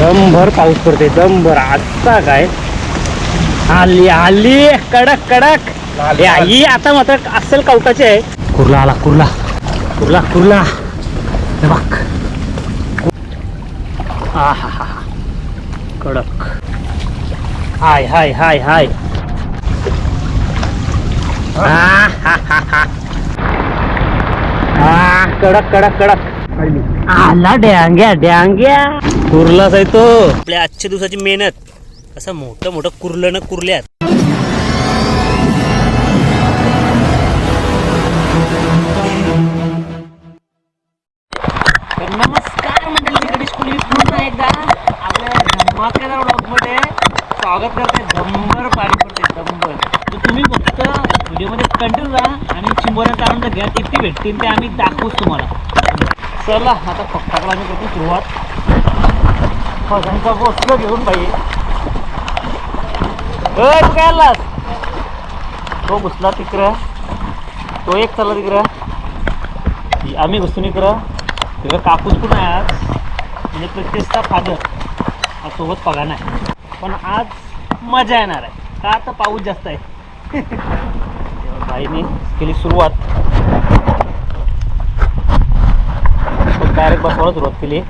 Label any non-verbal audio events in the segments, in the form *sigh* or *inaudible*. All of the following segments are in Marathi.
दमभर पाऊस पडते दमभर. आता काय? आली आली. कडक कडक. आली, हे आई आता मात्र असेल कवटाची आहे. कुर्ला आला कुर्ला. कुर्ला कुर्ला. हे बघ. आ हा हा हा. कडक. हाय हाय हाय हाय. हा, हा, हा. आ, कडक कडक कडक. आला डॅंग्या डॅंग्या कुर्लाच आहे तो आपल्या आजच्या दिवसाची मेहनत. असं मोठं मोठं कुर्लं न कुर्ल्यात. नमस्कार मंडळी गणेश कुली पुन्हा एकदा आपल्या धमाकेदार ब्लॉगमध्ये स्वागत करते दंबर पाणी पडते दंबर तर तुम्ही फक्त व्हिडिओमध्ये कंटिन्यू राहा आणि चिंबोऱ्यांचा आनंद घ्या. किती भेटतील ते आम्ही दाखवूच तुम्हाला. चला आता फक्ताकडे आम्ही करतो सुरुवात फसांचा बसलो घेऊन पाहिजे ए, तू काय आलास तो घुसला तिकडं तो एक चालला तिकडं आम्ही घुसून इकडं तिकडं कापूस पण आहे आज म्हणजे प्रत्येकचा फादर आज सोबत पगा नाही पण आज मजा येणार आहे. का तर पाऊस जास्त आहे. *laughs* बाईने केली सुरुवात डायरेक्ट बसवायला सुरुवात केली.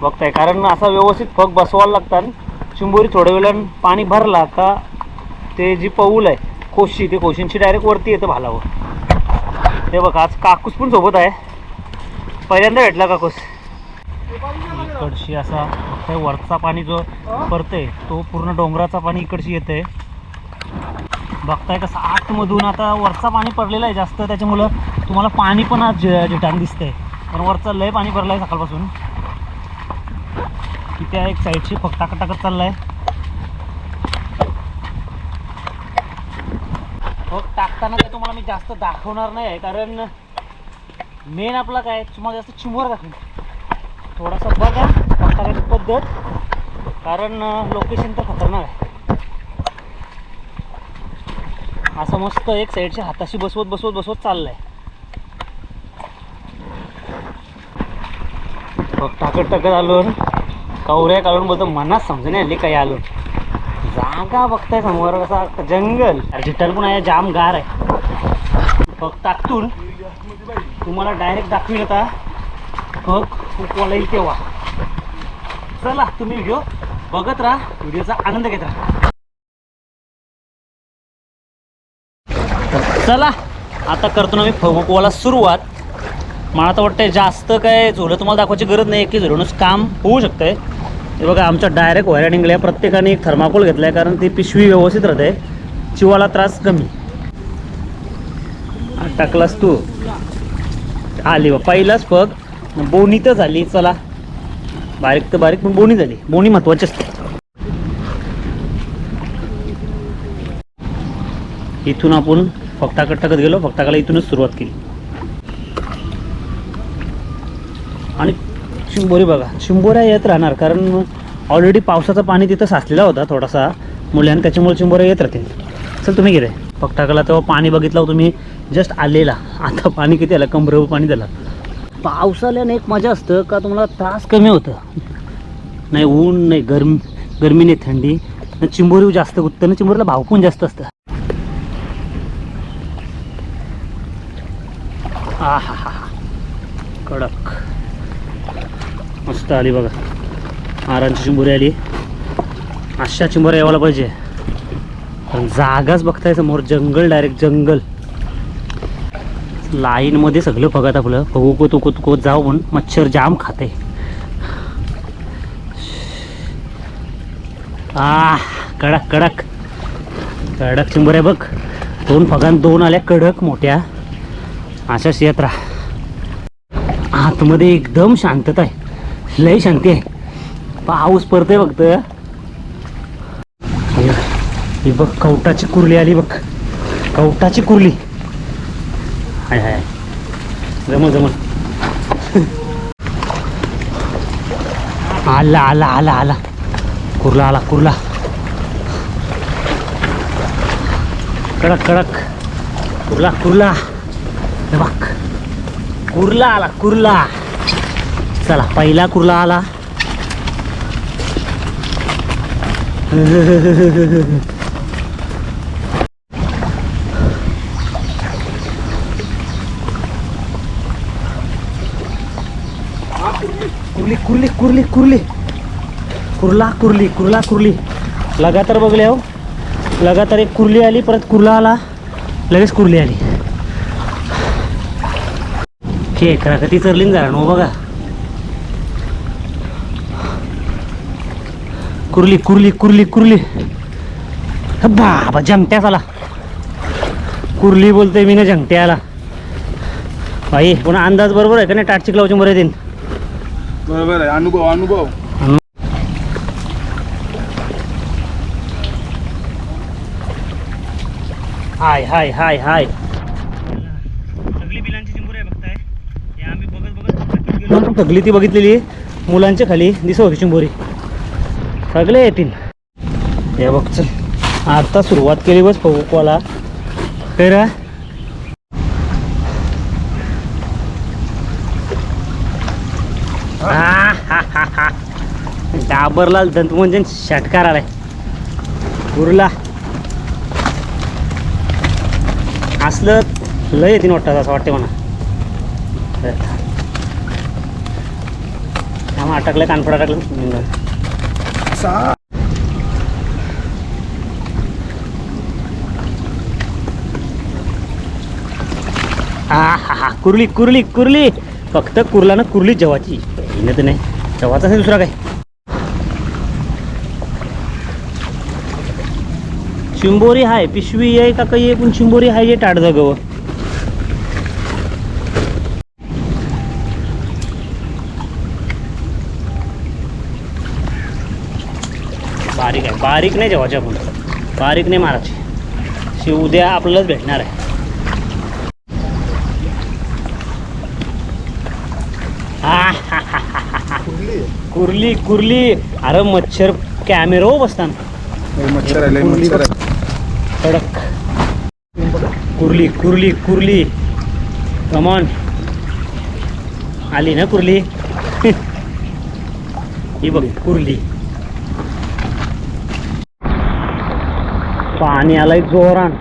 बघताय कारण असा व्यवस्थित फग बसवायला लागतात. चिंबोरी थोड्या वेळानं पाणी भरला का ते जी पौल आहे कोशी ते कोशींची डायरेक्ट वरती येतं भालावर. ते बघ आज काकूस पण सोबत आहे. पहिल्यांदा भेटला काकूस. इकडशी असा ते वरचा पाणी जो पडतंय तो पूर्ण डोंगराचा पाणी इकडशी येतंय. बघताय कसं आतमधून आता वरचा पाणी पडलेला आहे जास्त त्याच्यामुळं तुम्हाला पाणी पण आज ज- जिटान दिसतंय. पण वरचं लय पाणी भरलं आहे सकाळपासून. तिथे एक साईडशी फक्त टाकत टाकत चाललाय. मग हो, टाकताना काय तुम्हाला मी जास्त दाखवणार नाही आहे कारण मेन आपला काय तुम्हाला जास्त चिमवर दाखवून थोडासा बघा टाकण्याची पद्धत. कारण लोकेशन तर खतरनाक आहे. असं मस्त एक साईडच्या हाताशी बसवत बसवत बसवत चाललं आहे बघ टाकत टाकत आलो. कवऱ्या काढून बोलतो मनात समजून आली काही आलो. जागा बघताय समोर कसा जंगल. डिजिटल पण आहे जाम गार आहे. बघ टाकतून. तुम्हाला डायरेक्ट दाखवील आता. बघ खूप येईल तेव्हा. चला तुम्ही व्हिडिओ बघत राहा व्हिडिओचा आनंद घेत राहा. चला आता करतो ना मी फगुकवाला सुरुवात. मला तर वाटतंय जास्त काय झोलं तुम्हाला दाखवायची गरज नाही की झोलूनच काम होऊ शकतंय. हे बघा आमच्या डायरेक्ट व्हायला निघल्या प्रत्येकाने एक थर्माकोल घेतलाय कारण ती पिशवी व्यवस्थित राहते. चिवाला त्रास कमी. टाकलास तू. आली बा पहिलाच पग बोनी तर झाली चला. बारीक तर बारीक पण बोनी झाली. बोनी महत्वाची असते. इथून आपण फक्ताकट टाकत गेलो फक्ताकाला इथूनच सुरुवात केली. आणि चिंबोरी बघा शिंबोऱ्या येत राहणार कारण ऑलरेडी पावसाचं पाणी तिथं साचलेला होता थोडासा. मुलांना त्याच्यामुळे चिंबोऱ्या येत राहतील. चल तुम्ही गेले. फक्ताकाला तेव्हा पाणी बघितलं तुम्ही जस्ट आलेला. आता पाणी किती आलं? कमरेवर पाणी झालं. पावसाल्याने एक मजा असतं का तुम्हाला त्रास कमी होतं? नाही ऊन नाही गरम गरमी नाही थंडी. आणि चिंबोरी जास्त उत्तर चिंबोरीला भाव पण जास्त असतं. आ हा हा कडक. मस्त आली बघा. आरांची चिंबोरी आली. अशा चिंबोऱ्या यावायला पाहिजे. पण जागाच बघताय समोर जंगल डायरेक्ट जंगल. लाईनमध्ये सगळं बघत आपलं. बघू तुको तुको जाऊ म्हणून. मच्छर जाम खाते. आ कडक कडक. कडक चिंबोऱ्या बघ. दोन फगान दोन आल्या कडक मोठ्या. अशाच येत राहा. आतमध्ये एकदम शांतता आहे. लय शांती आहे. पाऊस पडतोय फक्त. ही बघ कवटाची कुर्ली आली बघ. कवटाची कुर्ली. हाय हाय. जमल जमल. आला आला आला आला. कुर्ला आला कुर्ला. कडक कडक. कुर्ला कुर्ला. बघ. कुर्ला आला कुर्ला. चला पहिला कुर्ला आला. कुर्ली कुर्ली कुर्ली कुर्ली. कुर्ला कुर्ली कुर्ला कुर्ली. लगातार बघले हो. लगातार एक कुर्ली आली परत कुर्ला आला. लगेच कुर्ली आली. खेकडा कधी चरलीन जरा नो बघा. कुर्ली कुर्ली कुर्ली कुर्ली. बाबा जमत्या आला कुर्ली बोलतोय मी ना जंगट्या आला भाई पुन्हा अंदाज बरोबर आहे का नाही? टाट चिकलावची बरं देईन बरोबर आहे. अनुभव अनुभव. हाय हाय हाय हाय. सगळी बिलांची चिंबोरी आहे बघताय. हे आम्ही बघत बघत सगळी ती बघितलेली मुलांच्या खाली दिसत होती चिंबोरी सगळे येतील. हे बघ चल. आता सुरुवात केली बस फोकोला तर रे. डाबरलाल दंत म्हणजे षटकार आलाय. उरला. असलं लय येते वाटतं असं वाटते म्हणा त्यामुळे अटकलं कानफड अटकलं सा हा हा हा. कुर्ली कुर्ली कुर्ली. फक्त कुर्ला ना कुर्ली जवाची तर नाही. जवाचा नाही दुसरा काय? शिंबोरी हाय पिशवी आहे का काही? आहे पण शिंबोरी हाय जे टाट गव. बारीक आहे. बारीक नाही जेवायची आपण बारीक नाही मारायची. शी उद्या आपल्यालाच भेटणार आहे. कुर्ली? कुर्ली अरे मच्छर कॅमेरा बसताना. मच्छर आले मच्छर आहे. कडक. कुर्ली कुर्ली कुर्ली. कमॉन आली ना कुर्ली? *laughs* ही बघ कुर्ली. पाणी आलंय जोरान.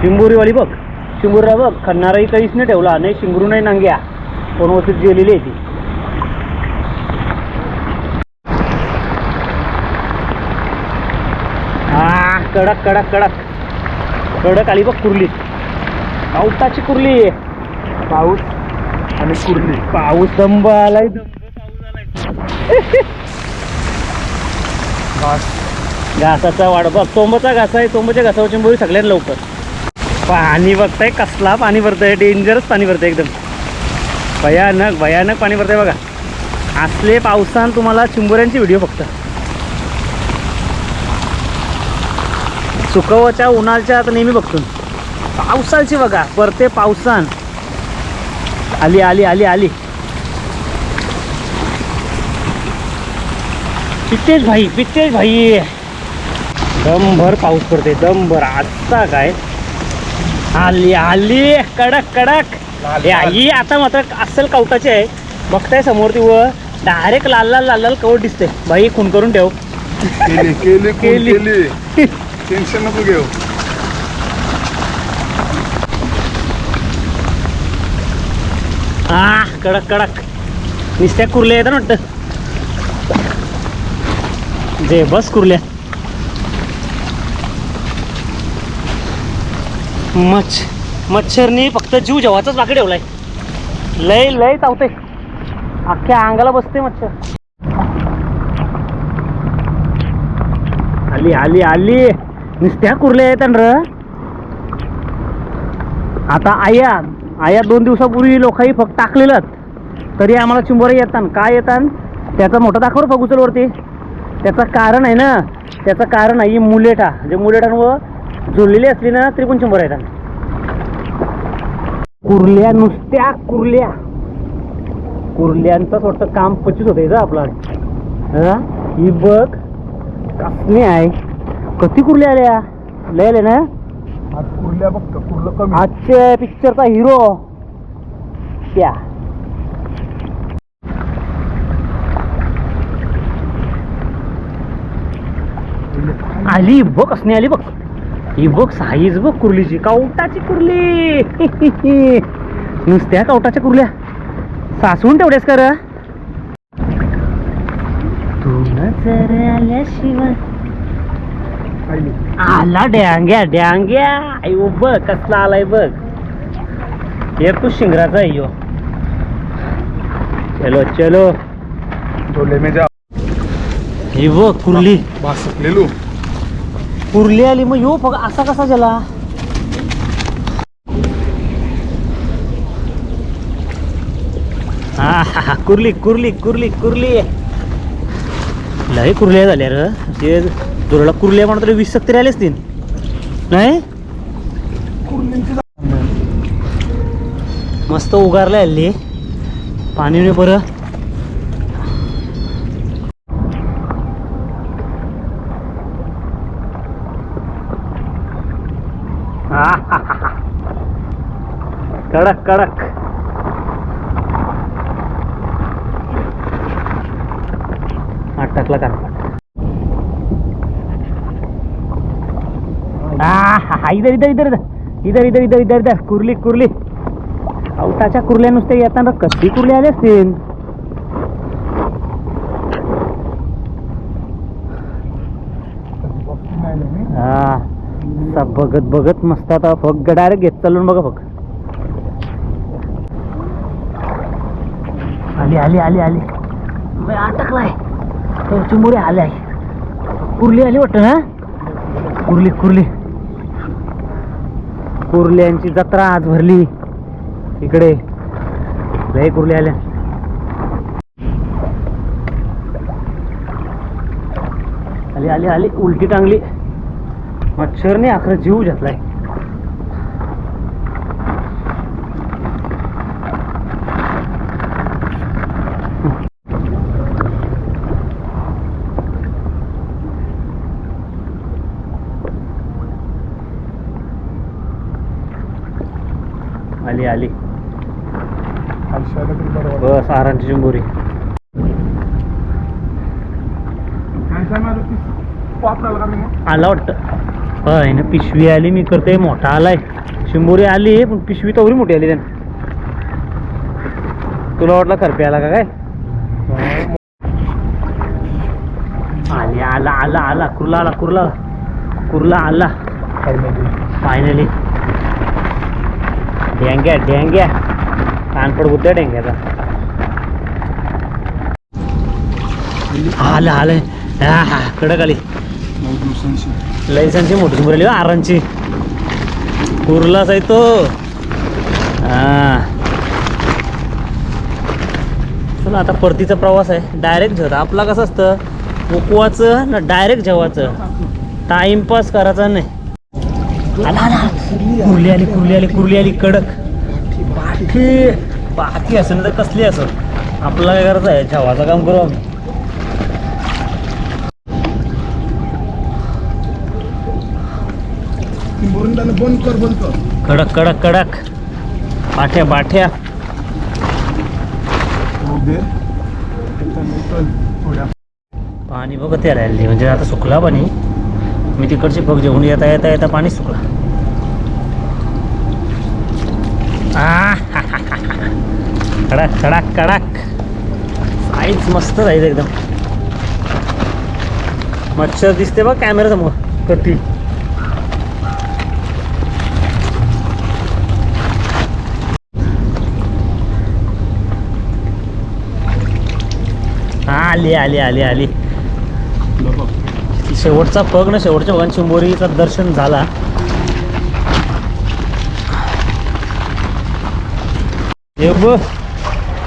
शिंबुरीवाली बघ शिंबुरीला बघ खणणाराही काहीच नाही ठेवला नाही शिंगरू नाही नांग्या. कोण वरती गेलेली आहे ती. हा कडक कडक कडक. कडक आली बघ कुर्ली. पावसाची कुर्ली. पाऊस आणि कुर्ली. पाऊस दंब आलाय. दंब पाऊस आलाय घासाचा वाढ. बघ तोंबचा घास आहे तोंबच्या घासावर चिंबोरी सगळ्यात लवकर. पाणी बघताय कसला पाणी भरतंय डेंजरस पाणी भरतंय एकदम. भयानक भयानक पाणी भरतंय बघा. असले पावसान तुम्हाला चिंबोऱ्यांची व्हिडिओ फक्त सुकवच्या उन्हाळच्या आता नेहमी बघतो पावसाची बघा परते पावसान. आली आली आली आली. पितेश भाई पितेश भाई. दमभर पाऊस पडते दमभर. आता काय? आली आली. कडक कडक. हे आई आता मात्र असेल कवटाची आहे. बघताय समोर ती व डायरेक्ट लाल लाल लाल लाल कवट दिसते बाई खून करून ठेव. केली केली खून केली. केली. टेन्शन नको घेऊ. हा कडक कडक. नुसत्या कुर्ल्या येतात ना वाटतं. जे बस कुर्ल्या. मच्छ मच्छरनी फक्त जीव जेव्हाचाच बाकी ठेवलाय. लय लय चावते अख्ख्या अंगाला बसते मच्छर. आली आली आली. नुसत्या कुरल्या येतात र. आता आया आया दोन दिवसापूर्वी लोकांनी फक्त टाकलेलं तरी आम्हाला चिंबोरे येतात. काय येतात? त्याचा मोठा दाखवर फगुचलवरती. त्याचं कारण आहे ना त्याचं कारण आहे मुलेटा म्हणजे मुलेटांवर जुळलेली असली ना तरी पण चिंबोर येतात कुर्ल्या नुसत्या कुर्ल्या. कुर्ल्यांचं वाटतं काम पच्चीस होतं का आपलं. हा? बघ कसली आहे. कधी कुर्ल्या आल्या? लय आले ना? आज कुर्ल्या बघतो कुर्लं कमी. आजच्या पिक्चरचा हिरो त्या. आली बघ असणे आली बघ. ही बघ साईज बघ कुर्लीची. कावटाची कुर्ली. *laughs* नुसत्या कावटाच्या कुर्ल्या. सासवून तेवढ्याच कर. तू नजर आल्याशिवाय पाहिली आला डॅंग्या डॅंग्या अयो बघ कसला आलाय बघ. एकूच शिंगराचा आहे ह्यो चलो चलो. झोले में जा. ही बघ कुर्ली. भासकलेलो कुर्ली आली मग यो फक्त असा कसा झाला? हा हा, हा कुर्ली कुर्ली कुर्ली कुर्ली. लय कुर्ल्या झाल्या र. ते तुरला कुर्ल्या म्हणून तरी वीस सत्तरी आले असतील नाही? मस्त उगारला हल्ली. पाणी नाही बरं. कडक कडक. अटकला का हा इधर इधर इधर इधर. इधर इधर इधर इधर कुर्ली कुर्ली. अवताच्या कुर्ल्या नुसत्या येताना कधी कुर्ल्या आल्या असतील? हा बघत बघत मस्त आता फग डायरेक्ट घेत चालून बघा फग आली आली आली आली. अटकलाय तो हो, आली आहे. कुर्ली आली वाटतं ना? कुर्ली कुर्ली. कुर्ल्यांची जत्रा आज भरली. इकडे. लय कुर्ली आल्या. आली आली आली. उलटी टांगली. मच्छरने अखर जीव घेतलाय. आली आली. बस आरांची चिंबोरी आला वाटतं. होय ना पिशवी आली मी करते मोठा आलाय. शिंबोरी आली पण पिशवी तवरी मोठी आली त्यानं. तुला वाटलं खरपे आला का काय? आली आला आला आला. कुर्ला आला कुर्ला. कुर्ला आला. फायनली. ढेंग्या ढेंग्या. कानपड होत्या ढेंग्याचा. आलं आलं. हा हा कडक आली. नऊ लयसनची मोठी चिंबोरी आली हो, आरांची कुर्लाच आहे तो. हा. चला आता परतीचा प्रवास आहे. डायरेक्ट जेवत. आपला कसं असतं मुकवाचं ना डायरेक्ट जेवायचं टाइमपास करायचा नाही. आला आला कुर्ली आली कुर्ली आली कुर्ली आली कडक. बाकी बाकी असेल तर कसली असं आपला काय करायचं आहे? जेवायचं काम करू आम्ही. कडक कडक कडक. बाठ्या बाठ्या पाणी बघत यायला म्हणजे आता सुकला पाणी. मी तिकडची बघ जेवून येता येता येता पाणी सुकला. आ, कडक कडक कडक. साईज मस्त जाईल एकदम. मच्छर दिसते बघ कॅमेरा समोर कटी. हा आली आली आली आली. शेवटचा पग ना शेवटच्या भगवान चिंबोरीचा दर्शन झाला. हे बघ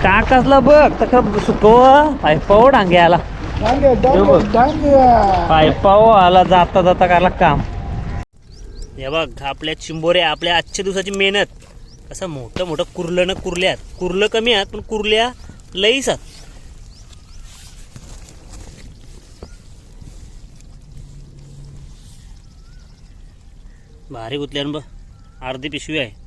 टाकासला बघ? तका सुकव पायपाव डांगे आला. पायपाव आला जाता जाता करायला काम. हे बघ आपल्या चिंबोऱ्या आपल्या आजच्या दिवसाची मेहनत. असं मोठं मोठं कुर्लं न कुर्ल्यात. कुर्लं कमी आहेत पण कुर्ल्या लईसात भारी गुतल्यान बघ. अर्धी पिशवी आहे.